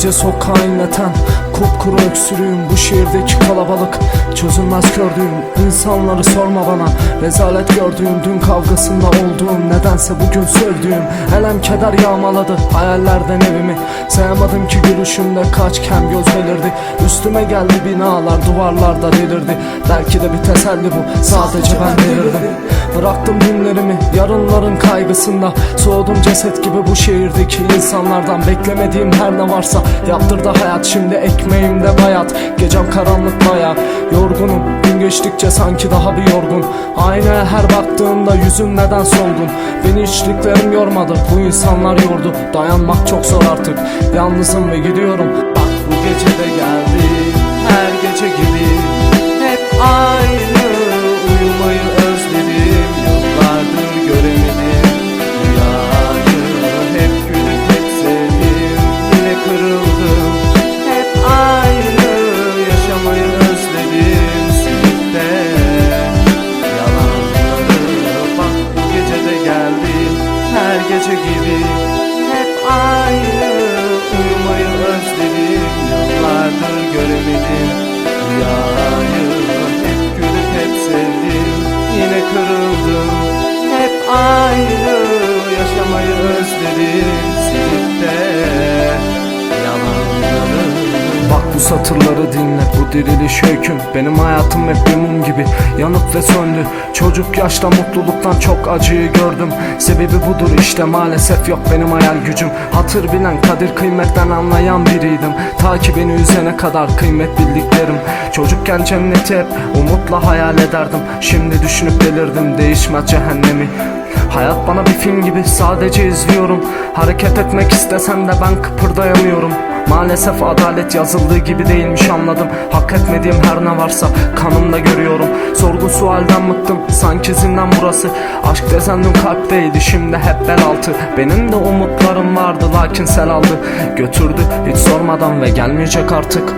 Gece sokağı inleten Kupkuru öksürüğüm bu şehirdeki kalabalık. Çözülmez gördüğüm insanları sorma bana. Rezalet gördüğüm dün kavgasında olduğum Nedense bugün söldüğüm. Elem keder yağmaladı hayallerden evimi. Sayamadım ki gülüşümde kaç kem göz belirdi. Üstüme geldi binalar duvarlarda delirdi. Belki de bir teselli bu sadece ben delirdim. Bıraktım günlerimi yarınların kaygısında Soğudum ceset gibi bu şehirdeki insanlardan Beklemediğim her ne varsa yaptırdı hayat Şimdi ekmeğimde bayat Gecem karanlık baya Yorgunum gün geçtikçe sanki daha bir yorgun. Aynaya her baktığımda yüzüm neden solgun? Beni içliklerim yormadı bu insanlar yordu. Dayanmak çok zor artık. Yalnızım ve gidiyorum. Bak bu gece de geldi Yaşamayı özledim Silip de. Bak bu satırları dinle bu diriliş öyküm Benim hayatım hep bir mum gibi yanıp ve söndü. Çocuk yaşta mutluluktan çok acıyı gördüm. Sebebi budur işte maalesef yok benim hayal gücüm. Hatır bilen kadir kıymetten anlayan biriydim. Ta ki beni üzene kadar kıymet bildiklerim. Çocukken cenneti hep umutla hayal ederdim. Şimdi düşünüp delirdim değişmez cehennemi Hayat bana bir film gibi sadece izliyorum. Hareket etmek istesem de ben kıpırdayamıyorum. Maalesef adalet yazıldığı gibi değilmiş anladım. Hak etmediğim her ne varsa kanımda görüyorum. Sorgu sualden bıktım sanki zindan burası. Aşk dezendim kalpteydi şimdi hep bel altı. Benim de umutlarım vardı lakin sel aldı. Götürdü hiç sormadan ve gelmeyecek artık